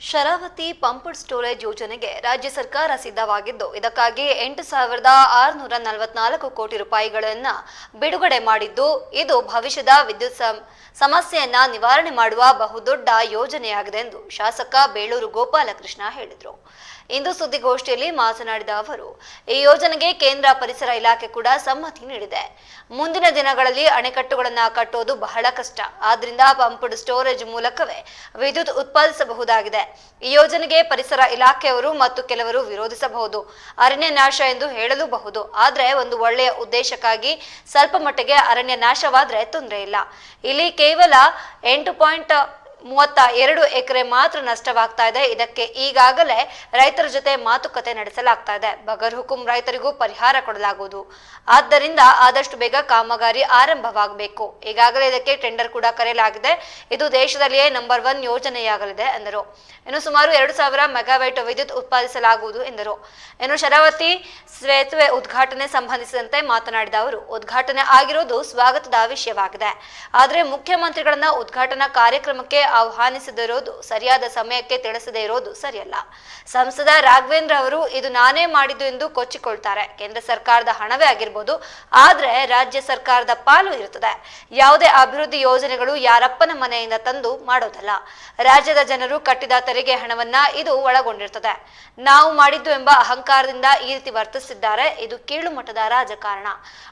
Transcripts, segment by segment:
Sharavati pumped storage ಯೋಜನೆಗೆ ರಾಜ್ಯ ಸರ್ಕಾರ ಸಿದ್ಧವಾಗಿದ್ದು, ಇದಕ್ಕಾಗಿ ಎಂಟು ಸಾವಿರದ ಆರುನೂರ ನಲವತ್ನಾಲ್ಕು ಕೋಟಿ ರೂಪಾಯಿಗಳನ್ನು ಬಿಡುಗಡೆ ಮಾಡಿದ್ದು, ಇದು ಭವಿಷ್ಯದ ವಿದ್ಯುತ್ ಸಮ್- ಸಮಸ್ಯೆಯನ್ನ ನಿವಾರಣೆ ಮಾಡುವ ಬಹುದೊಡ್ಡ ಯೋಜನೆಯಾಗಿದೆ ಎಂದು ಶಾಸಕ ಬೇಳೂರು ಗೋಪಾಲಕೃಷ್ಣ ಹೇಳಿದರು. ಇಂದು ಸುದ್ದಿಗೋಷ್ಠಿಯಲ್ಲಿ ಮಾತನಾಡಿದ ಅವರು, ಈ ಯೋಜನೆಗೆ ಕೇಂದ್ರ ಪರಿಸರ ಇಲಾಖೆ ಕೂಡ ಸಮ್ಮತಿ ನೀಡಿದೆ. ಮುಂದಿನ ದಿನಗಳಲ್ಲಿ ಅಣೆಕಟ್ಟುಗಳನ್ನು ಕಟ್ಟೋದು ಬಹಳ ಕಷ್ಟ. ಆದ್ರಿಂದ ಪಂಪ್ಡ್ ಸ್ಟೋರೇಜ್ ಮೂಲಕವೇ ವಿದ್ಯುತ್ ಉತ್ಪಾದಿಸಬಹುದಾಗಿದೆ. ಈ ಯೋಜನೆಗೆ ಪರಿಸರ ಇಲಾಖೆಯವರು ಮತ್ತು ಕೆಲವರು ವಿರೋಧಿಸಬಹುದು. ಅರಣ್ಯ ನಾಶ ಎಂದು ಹೇಳಲೂಬಹುದು. ಆದ್ರೆ ಒಂದು ಒಳ್ಳೆಯ ಉದ್ದೇಶಕ್ಕಾಗಿ ಸ್ವಲ್ಪ ಮಟ್ಟಿಗೆ ಅರಣ್ಯ ನಾಶವಾದ್ರೆ ತೊಂದರೆ ಇಲ್ಲ. ಇಲ್ಲಿ ಕೇವಲ ಎಂಟು ಪಾಯಿಂಟ್ ಮೂವತ್ತ ಎರಡು ಎಕರೆ ಮಾತ್ರ ನಷ್ಟವಾಗ್ತಾ ಇದೆ. ಇದಕ್ಕೆ ಈಗಾಗಲೇ ರೈತರ ಜೊತೆ ಮಾತುಕತೆ ನಡೆಸಲಾಗ್ತಾ ಇದೆ. ಬಗರ್ ಹುಕುಂ ರೈತರಿಗೂ ಪರಿಹಾರ ಕೊಡಲಾಗುವುದು. ಆದ್ದರಿಂದ ಆದಷ್ಟು ಬೇಗ ಕಾಮಗಾರಿ ಆರಂಭವಾಗಬೇಕು. ಈಗಾಗಲೇ ಇದಕ್ಕೆ ಟೆಂಡರ್ ಕೂಡ ಕರೆಯಲಾಗಿದೆ. ಇದು ದೇಶದಲ್ಲಿಯೇ ನಂಬರ್ ಒನ್ ಯೋಜನೆಯಾಗಲಿದೆ ಎಂದರು. ಇನ್ನು ಸುಮಾರು ಎರಡು ಸಾವಿರ ಮೆಗಾವೈಟ್ ವಿದ್ಯುತ್ ಉತ್ಪಾದಿಸಲಾಗುವುದು ಎಂದರು. ಇನ್ನು ಶರಾವತಿ ಸೇತುವೆ ಉದ್ಘಾಟನೆ ಸಂಬಂಧಿಸಿದಂತೆ ಮಾತನಾಡಿದ ಅವರು, ಉದ್ಘಾಟನೆ ಆಗಿರುವುದು ಸ್ವಾಗತದ ವಿಷಯವಾಗಿದೆ. ಆದರೆ ಮುಖ್ಯಮಂತ್ರಿಗಳನ್ನ ಉದ್ಘಾಟನಾ ಕಾರ್ಯಕ್ರಮಕ್ಕೆ ಆಹ್ವಾನಿಸದಿರೋದು ಸರಿಯಾದ ಸಮಯಕ್ಕೆ ತಿಳಿಸದೇ ಇರೋದು ಸರಿಯಲ್ಲ. ಸಂಸದ ರಾಘವೇಂದ್ರ ಅವರು ಇದು ನಾನೇ ಮಾಡಿದ್ದು ಎಂದು ಕೊಚ್ಚಿಕೊಳ್ತಾರೆ. ಕೇಂದ್ರ ಸರ್ಕಾರದ ಹಣವೇ ಆಗಿರ್ಬೋದು, ಆದ್ರೆ ರಾಜ್ಯ ಸರ್ಕಾರದ ಪಾಲು ಇರುತ್ತದೆ. ಯಾವುದೇ ಅಭಿವೃದ್ಧಿ ಯೋಜನೆಗಳು ಯಾರಪ್ಪನ ಮನೆಯಿಂದ ತಂದು ಮಾಡೋದಲ್ಲ. ರಾಜ್ಯದ ಜನರು ಕಟ್ಟಿದ ತೆರಿಗೆ ಹಣವನ್ನ ಇದು ಒಳಗೊಂಡಿರ್ತದೆ. ನಾವು ಮಾಡಿದ್ದು ಎಂಬ ಅಹಂಕಾರದಿಂದ ಈ ರೀತಿ ವರ್ತಿಸಿದ್ದಾರೆ, ಇದು ಕೀಳು ಮಟ್ಟದ ರಾಜಕಾರಣ.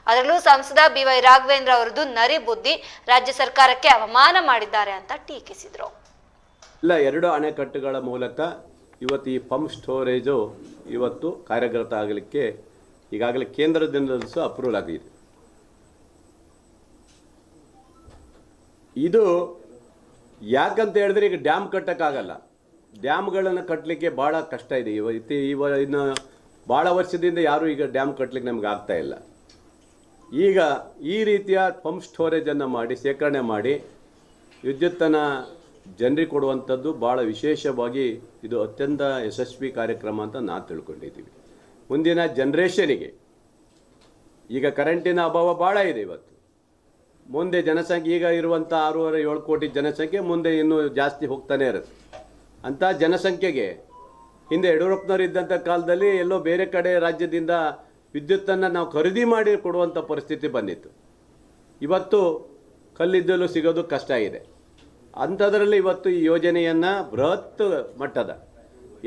ಅದರಲ್ಲೂ ಸಂಸದ ಬಿವೈ ರಾಘವೇಂದ್ರ ಅವರದ್ದು ನರಿ ಬುದ್ಧಿ, ರಾಜ್ಯ ಸರ್ಕಾರಕ್ಕೆ ಅವಮಾನ ಮಾಡಿದ್ದಾರೆ ಅಂತ ಟೀಕಿಸಿದ್ರು ಇಲ್ಲ, ಎರಡು ಅಣೆಕಟ್ಟುಗಳ ಮೂಲಕ ಇವತ್ತು ಈ ಪಂಪ್ ಸ್ಟೋರೇಜು ಇವತ್ತು ಕಾರ್ಯಗತ ಆಗಲಿಕ್ಕೆ ಈಗಾಗಲೇ ಕೇಂದ್ರದಿಂದಲೂ ಸಹ ಅಪ್ರೂವಲ್ ಆಗಿದೆ. ಇದು ಯಾಕಂತ ಹೇಳಿದ್ರೆ ಈಗ ಡ್ಯಾಮ್ ಕಟ್ಟೋಕ್ಕಾಗಲ್ಲ. ಡ್ಯಾಮ್ಗಳನ್ನು ಕಟ್ಟಲಿಕ್ಕೆ ಭಾಳ ಕಷ್ಟ ಇದೆ. ಇವತ್ತು ಇವ ಇನ್ನು ಭಾಳ ವರ್ಷದಿಂದ ಯಾರೂ ಈಗ ಡ್ಯಾಮ್ ಕಟ್ಟಲಿಕ್ಕೆ ನಮ್ಗೆ ಆಗ್ತಾ ಇಲ್ಲ. ಈಗ ಈ ರೀತಿಯ ಪಂಪ್ ಸ್ಟೋರೇಜನ್ನು ಮಾಡಿ, ಶೇಖರಣೆ ಮಾಡಿ ವಿದ್ಯುತ್ತನ್ನು ಜನರಿಗೆ ಕೊಡುವಂಥದ್ದು ಭಾಳ ವಿಶೇಷವಾಗಿ ಇದು ಅತ್ಯಂತ ಯಶಸ್ವಿ ಕಾರ್ಯಕ್ರಮ ಅಂತ ನಾವು ತಿಳ್ಕೊಂಡಿದ್ದೀವಿ. ಮುಂದಿನ ಜನ್ರೇಷನಿಗೆ ಈಗ ಕರೆಂಟಿನ ಅಭಾವ ಭಾಳ ಇದೆ ಇವತ್ತು. ಮುಂದೆ ಜನಸಂಖ್ಯೆ ಈಗ ಇರುವಂಥ ಆರೂವರೆ ಏಳು ಕೋಟಿ ಜನಸಂಖ್ಯೆ ಮುಂದೆ ಇನ್ನೂ ಜಾಸ್ತಿ ಹೋಗ್ತಾನೆ ಇರುತ್ತೆ. ಅಂಥ ಜನಸಂಖ್ಯೆಗೆ ಹಿಂದೆ ಯಡಿಯೂರಪ್ಪನವರು ಇದ್ದಂಥ ಕಾಲದಲ್ಲಿ ಎಲ್ಲೋ ಬೇರೆ ಕಡೆ ರಾಜ್ಯದಿಂದ ವಿದ್ಯುತ್ತನ್ನು ನಾವು ಖರೀದಿ ಮಾಡಿ ಕೊಡುವಂಥ ಪರಿಸ್ಥಿತಿ ಬಂದಿತ್ತು. ಇವತ್ತು ಕಲ್ಲಿದ್ದಲು ಸಿಗೋದು ಕಷ್ಟ ಇದೆ. ಅಂಥದ್ರಲ್ಲಿ ಇವತ್ತು ಈ ಯೋಜನೆಯನ್ನು ಬೃಹತ್ ಮಟ್ಟದ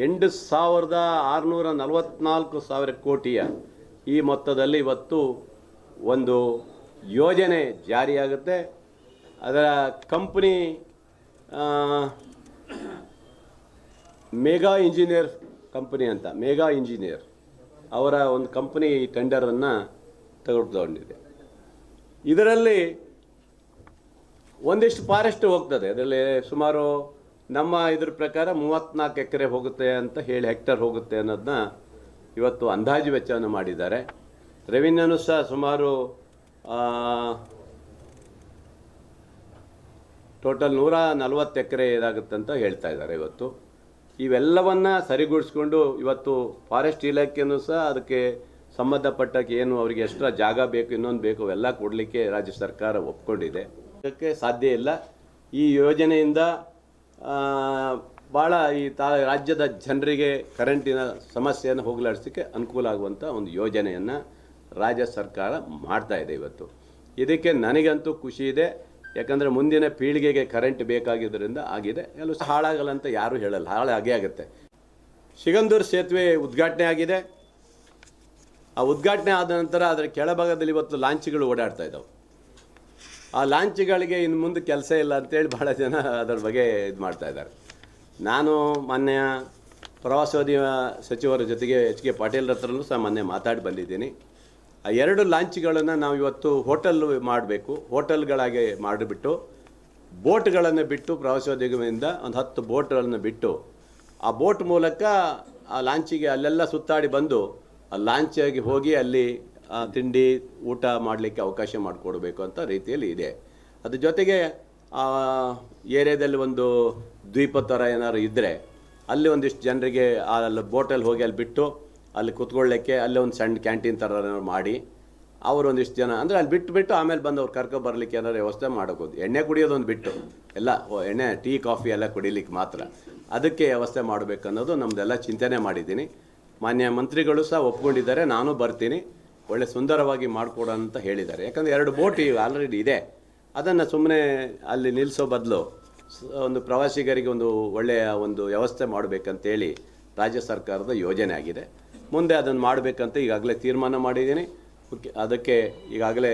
ಎಂಟು ಸಾವಿರದ ಆರುನೂರ ನಲವತ್ನಾಲ್ಕು ಸಾವಿರ ಕೋಟಿಯ ಈ ಮೊತ್ತದಲ್ಲಿ ಇವತ್ತು ಒಂದು ಯೋಜನೆ ಜಾರಿಯಾಗುತ್ತೆ. ಅದರ ಕಂಪ್ನಿ ಮೇಘಾ ಇಂಜಿನಿಯರ್ ಕಂಪನಿ ಅಂತ ಮೇಘಾ ಇಂಜಿನಿಯರ್ ಅವರ ಒಂದು ಕಂಪನಿ ಟೆಂಡರನ್ನು ತೆಗೆದುಕೊಂಡಿದೆ. ಇದರಲ್ಲಿ ಒಂದಿಷ್ಟು ಫಾರೆಸ್ಟ್ ಹೋಗ್ತದೆ. ಅದರಲ್ಲಿ ಸುಮಾರು ನಮ್ಮ ಇದ್ರ ಪ್ರಕಾರ ಮೂವತ್ತ್ನಾಲ್ಕು ಎಕರೆ ಹೋಗುತ್ತೆ ಅಂತ ಹೇಳಿ ಹೆಕ್ಟರ್ ಹೋಗುತ್ತೆ ಅನ್ನೋದನ್ನ ಇವತ್ತು ಅಂದಾಜು ವೆಚ್ಚವನ್ನು ಮಾಡಿದ್ದಾರೆ. ರೆವಿನ್ಯೂನು ಸಹ ಸುಮಾರು ಟೋಟಲ್ ನೂರ ನಲವತ್ತು ಎಕರೆ ಇದಾಗುತ್ತೆ ಅಂತ ಹೇಳ್ತಾ ಇದ್ದಾರೆ ಇವತ್ತು. ಇವೆಲ್ಲವನ್ನ ಸರಿಗೂಡಿಸ್ಕೊಂಡು ಇವತ್ತು ಫಾರೆಸ್ಟ್ ಇಲಾಖೆಯೂ ಸಹ ಅದಕ್ಕೆ ಸಂಬಂಧಪಟ್ಟಕ್ಕೆ ಏನು ಅವರಿಗೆ ಎಕ್ಸ್ಟ್ರಾ ಜಾಗ ಬೇಕು, ಇನ್ನೊಂದು ಬೇಕು, ಅವೆಲ್ಲ ಕೊಡಲಿಕ್ಕೆ ರಾಜ್ಯ ಸರ್ಕಾರ ಒಪ್ಕೊಂಡಿದೆ. ಇದಕ್ಕೆ ಸಾಧ್ಯ ಇಲ್ಲ. ಈ ಯೋಜನೆಯಿಂದ ಭಾಳ ಈ ತಾ, ರಾಜ್ಯದ ಜನರಿಗೆ ಕರೆಂಟಿನ ಸಮಸ್ಯೆಯನ್ನು ಹೋಗಲಾಡಿಸಲಿಕ್ಕೆ ಅನುಕೂಲ ಆಗುವಂಥ ಒಂದು ಯೋಜನೆಯನ್ನು ರಾಜ್ಯ ಸರ್ಕಾರ ಮಾಡ್ತಾ ಇದೆ ಇವತ್ತು. ಇದಕ್ಕೆ ನನಗಂತೂ ಖುಷಿ ಇದೆ. ಯಾಕಂದರೆ ಮುಂದಿನ ಪೀಳಿಗೆಗೆ ಕರೆಂಟ್ ಬೇಕಾಗಿದ್ದರಿಂದ ಆಗಿದೆ. ಎಲ್ಲೂ ಹಾಳಾಗಲ್ಲ ಅಂತ ಯಾರೂ ಹೇಳಲ್ಲ. ಹಾಳಾಗೇ ಆಗುತ್ತೆ. ಸಿಗಂಧೂರು ಸೇತುವೆ ಉದ್ಘಾಟನೆ ಆಗಿದೆ. ಆ ಉದ್ಘಾಟನೆ ಆದ ನಂತರ ಅದರ ಕೆಳಭಾಗದಲ್ಲಿ ಇವತ್ತು ಲಾಂಚ್ಗಳು ಓಡಾಡ್ತಾ ಇದ್ದಾವೆ ಆ ಲಾಂಚ್ಗಳಿಗೆ ಇನ್ನು ಮುಂದೆ ಕೆಲಸ ಇಲ್ಲ ಅಂತೇಳಿ ಭಾಳ ಜನ ಅದರ ಬಗ್ಗೆ ಇದು ಮಾಡ್ತಾ ಇದ್ದಾರೆ. ನಾನು ಮೊನ್ನೆ ಪ್ರವಾಸೋದ್ಯಮ ಸಚಿವರ ಜೊತೆಗೆ ಎಚ್ ಕೆ ಪಾಟೀಲ್ ಹತ್ರನೂ ಸಹ ಮೊನ್ನೆ ಮಾತಾಡಿ ಬಂದಿದ್ದೀನಿ. ಆ ಎರಡು ಲಾಂಚ್ಗಳನ್ನು ನಾವು ಇವತ್ತು ಹೋಟೆಲ್ ಮಾಡಬೇಕು. ಹೋಟೆಲ್ಗಳಾಗಿ ಮಾಡಿಬಿಟ್ಟು, ಬೋಟ್ಗಳನ್ನು ಬಿಟ್ಟು ಪ್ರವಾಸೋದ್ಯಮದಿಂದ ಒಂದು ಹತ್ತು ಬೋಟ್ಗಳನ್ನು ಬಿಟ್ಟು, ಆ ಬೋಟ್ ಮೂಲಕ ಆ ಲಾಂಚಿಗೆ ಅಲ್ಲೆಲ್ಲ ಸುತ್ತಾಡಿ ಬಂದು, ಆ ಲಾಂಚಾಗಿ ಹೋಗಿ ಅಲ್ಲಿ ತಿಂಡಿ ಊಟ ಮಾಡಲಿಕ್ಕೆ ಅವಕಾಶ ಮಾಡಿಕೊಡ್ಬೇಕು ಅಂತ ರೀತಿಯಲ್ಲಿ ಇದೆ. ಅದ್ರ ಜೊತೆಗೆ ಏರಿಯಾದಲ್ಲಿ ಒಂದು ದ್ವೀಪ ಥರ ಏನಾದ್ರು ಇದ್ದರೆ ಅಲ್ಲಿ ಒಂದಿಷ್ಟು ಜನರಿಗೆ ಅಲ್ಲಿ ಬೋಟಲ್ಲಿ ಹೋಗಿ ಅಲ್ಲಿ ಬಿಟ್ಟು ಅಲ್ಲಿ ಕುತ್ಕೊಳ್ಳಿಕ್ಕೆ ಅಲ್ಲಿ ಒಂದು ಸಣ್ಣ ಕ್ಯಾಂಟೀನ್ ಥರ ಏನಾದ್ರು ಮಾಡಿ, ಅವರು ಒಂದಿಷ್ಟು ಜನ ಅಂದರೆ ಅಲ್ಲಿ ಬಿಟ್ಟು ಆಮೇಲೆ ಬಂದು ಅವ್ರು ಕರ್ಕೊ ಬರಲಿಕ್ಕೆ ಏನಾದ್ರು ವ್ಯವಸ್ಥೆ ಮಾಡೋಕೋದು ಎಣ್ಣೆ ಕುಡಿಯೋದೊಂದು ಬಿಟ್ಟು. ಎಲ್ಲ ಎಣ್ಣೆ, ಟೀ, ಕಾಫಿ ಎಲ್ಲ ಕುಡಿಲಿಕ್ಕೆ ಮಾತ್ರ. ಅದಕ್ಕೆ ವ್ಯವಸ್ಥೆ ಮಾಡಬೇಕನ್ನೋದು ನಮ್ಮದೆಲ್ಲ ಚಿಂತನೆ ಮಾಡಿದ್ದೀನಿ. ಮಾನ್ಯ ಮಂತ್ರಿಗಳು ಸಹ ಒಪ್ಕೊಂಡಿದ್ದಾರೆ, ನಾನು ಬರ್ತೀನಿ. ಒಳ್ಳೆ ಸುಂದರವಾಗಿ ಮಾಡಿಕೊಡು ಅಂತ ಹೇಳಿದ್ದಾರೆ. ಯಾಕಂದರೆ ಎರಡು ಬೋಟ್ ಆಲ್ರೆಡಿ ಇದೆ. ಅದನ್ನು ಸುಮ್ಮನೆ ಅಲ್ಲಿ ನಿಲ್ಲಿಸೋ ಬದಲು ಒಂದು ಪ್ರವಾಸಿಗರಿಗೆ ಒಂದು ಒಳ್ಳೆಯ ಒಂದು ವ್ಯವಸ್ಥೆ ಮಾಡಬೇಕಂತೇಳಿ ರಾಜ್ಯ ಸರ್ಕಾರದ ಯೋಜನೆ ಆಗಿದೆ. ಮುಂದೆ ಅದನ್ನು ಮಾಡಬೇಕಂತ ಈಗಾಗಲೇ ತೀರ್ಮಾನ ಮಾಡಿದ್ದೀನಿ. ಅದಕ್ಕೆ ಈಗಾಗಲೇ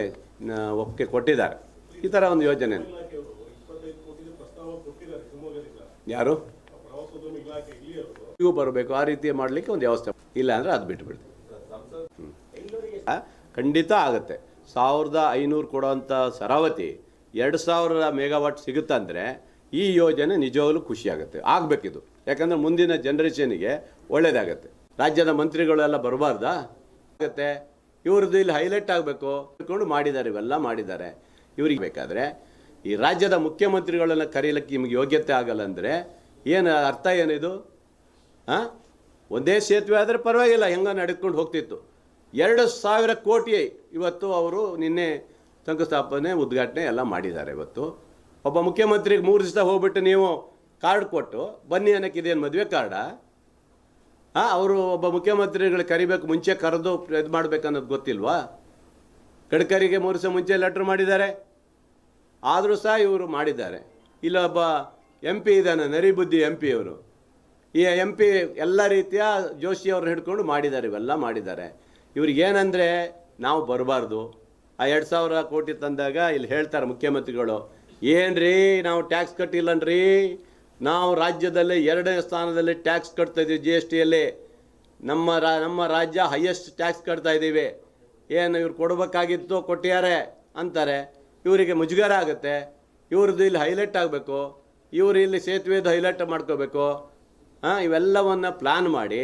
ಒಪ್ಪಿಗೆ ಕೊಟ್ಟಿದ್ದಾರೆ. ಈ ಥರ ಒಂದು ಯೋಜನೆ. ಯಾರು? ಇವು ಬರಬೇಕು. ಆ ರೀತಿ ಮಾಡಲಿಕ್ಕೆ ಒಂದು ವ್ಯವಸ್ಥೆ. ಇಲ್ಲ ಅಂದರೆ ಅದು ಬಿಟ್ಬಿಡ್ತೀವಿ ಆ, ಖಂಡಿತ ಆಗುತ್ತೆ. ಸಾವಿರದ ಐನೂರು ಕೊಡುವಂಥ ಸರಾವತಿ ಎರಡು ಸಾವಿರ ಮೆಗಾವಾಟ್ ಸಿಗುತ್ತಂದರೆ ಈ ಯೋಜನೆ ನಿಜವಾಗ್ಲೂ ಖುಷಿಯಾಗುತ್ತೆ ಆಗಬೇಕಿದು. ಯಾಕಂದರೆ ಮುಂದಿನ ಜನ್ರೇಷನಿಗೆ ಒಳ್ಳೇದಾಗತ್ತೆ. ರಾಜ್ಯದ ಮಂತ್ರಿಗಳೆಲ್ಲ ಬರಬಾರ್ದಾ? ಆಗುತ್ತೆ. ಇವ್ರದ್ದು ಇಲ್ಲಿ ಹೈಲೈಟ್ ಆಗಬೇಕು. ಅಂದ್ಕೊಂಡು ಮಾಡಿದ್ದಾರೆ, ಇವೆಲ್ಲ ಮಾಡಿದ್ದಾರೆ. ಇವ್ರಿಗೆ ಬೇಕಾದರೆ ಈ ರಾಜ್ಯದ ಮುಖ್ಯಮಂತ್ರಿಗಳನ್ನ ಕರೀಲಿಕ್ಕೆ ನಿಮಗೆ ಯೋಗ್ಯತೆ ಆಗಲ್ಲ ಅಂದರೆ ಏನು ಅರ್ಥ ಏನಿದು? ಹಾಂ ಒಂದೇ ಸೇತುವೆ ಆದರೆ ಪರವಾಗಿಲ್ಲ. ಹೆಂಗ ನಡ್ಕೊಂಡು ಹೋಗ್ತಿತ್ತು. ಎರಡು ಸಾವಿರ ಕೋಟಿ ಇವತ್ತು ಅವರು ನಿನ್ನೆ ಶಂಕುಸ್ಥಾಪನೆ, ಉದ್ಘಾಟನೆ ಎಲ್ಲ ಮಾಡಿದ್ದಾರೆ ಇವತ್ತು. ಒಬ್ಬ ಮುಖ್ಯಮಂತ್ರಿಗೆ ಮೂರು ದಿವಸ ಹೋಗ್ಬಿಟ್ಟು ನೀವು ಕಾರ್ಡ್ ಕೊಟ್ಟು, ಬನ್ನಿ ಅನ್ನೋಕ್ಕೆ ಇದೇನು ಮದುವೆ ಕಾರ್ಡಾ? ಹಾಂ, ಅವರು ಒಬ್ಬ ಮುಖ್ಯಮಂತ್ರಿಗಳು ಕರಿಬೇಕು, ಮುಂಚೆ ಕರೆದು ಇದು ಮಾಡಬೇಕನ್ನೋದು ಗೊತ್ತಿಲ್ವಾ? ಗಡ್ಕರಿಗೆ ಮೂರು ದಿವಸ ಮುಂಚೆ ಲೆಟ್ರ್ ಮಾಡಿದ್ದಾರೆ. ಆದರೂ ಸಹ ಇವರು ಮಾಡಿದ್ದಾರೆ. ಇಲ್ಲೊಬ್ಬ ಎಂ ಪಿ ಇದ್ದಾನೆ, ನರಿಬುದ್ಧಿ ಎಂ ಪಿ ಅವರು ಈ ಎಂ ಪಿ ಎಲ್ಲ ರೀತಿಯ ಜೋಶಿ ಹಿಡ್ಕೊಂಡು ಮಾಡಿದ್ದಾರೆ, ಇವೆಲ್ಲ ಮಾಡಿದ್ದಾರೆ. ಇವ್ರಿಗೇನಂದರೆ ನಾವು ಬರಬಾರ್ದು. ಆ ಎರಡು ಸಾವಿರ ಕೋಟಿ ತಂದಾಗ ಇಲ್ಲಿ ಹೇಳ್ತಾರೆ ಮುಖ್ಯಮಂತ್ರಿಗಳು, ಏನ್ರಿ ನಾವು ಟ್ಯಾಕ್ಸ್ ಕಟ್ಟಿಲ್ಲನ್ರಿ? ನಾವು ರಾಜ್ಯದಲ್ಲಿ ಎರಡನೇ ಸ್ಥಾನದಲ್ಲಿ ಟ್ಯಾಕ್ಸ್ ಕಟ್ತಾ ಇದ್ದೀವಿ ಜಿ ಎಸ್ ಟಿಯಲ್ಲಿ ನಮ್ಮ ರಾ, ನಮ್ಮ ರಾಜ್ಯ ಹೈಯೆಸ್ಟ್ ಟ್ಯಾಕ್ಸ್ ಕಟ್ತಾ ಇದ್ದೀವಿ. ಏನು ಇವ್ರು ಕೊಡಬೇಕಾಗಿತ್ತು ಕೊಟ್ಟಿದ್ದಾರೆ ಅಂತಾರೆ. ಇವರಿಗೆ ಮುಜುಗರ ಆಗುತ್ತೆ. ಇವ್ರದ್ದು ಇಲ್ಲಿ ಹೈಲೈಟ್ ಆಗಬೇಕು. ಇವರು ಇಲ್ಲಿ ಸೇತುವೆದು ಹೈಲೈಟ್ ಮಾಡ್ಕೋಬೇಕು. ಹಾಂ, ಇವೆಲ್ಲವನ್ನು ಪ್ಲ್ಯಾನ್ ಮಾಡಿ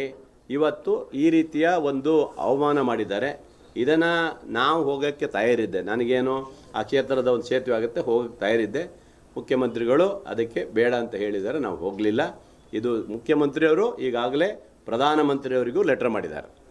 ಇವತ್ತು ಈ ರೀತಿಯ ಒಂದು ಅವಮಾನ ಮಾಡಿದ್ದಾರೆ. ಇದನ್ನು ನಾವು ಹೋಗೋಕ್ಕೆ ತಯಾರಿದ್ದೆ. ನನಗೇನು ಆ ಕ್ಷೇತ್ರದ ಒಂದು ಸೇತುವೆ ಆಗುತ್ತೆ, ಹೋಗಕ್ಕೆ ತಯಾರಿದ್ದೆ. ಮುಖ್ಯಮಂತ್ರಿಗಳು ಅದಕ್ಕೆ ಬೇಡ ಅಂತ ಹೇಳಿದ್ದಾರೆ. ನಾವು ಹೋಗಲಿಲ್ಲ. ಇದು ಮುಖ್ಯಮಂತ್ರಿಯವರು ಈಗಾಗಲೇ ಪ್ರಧಾನಮಂತ್ರಿಯವರಿಗೂ ಲೆಟರ್ ಮಾಡಿದ್ದಾರೆ.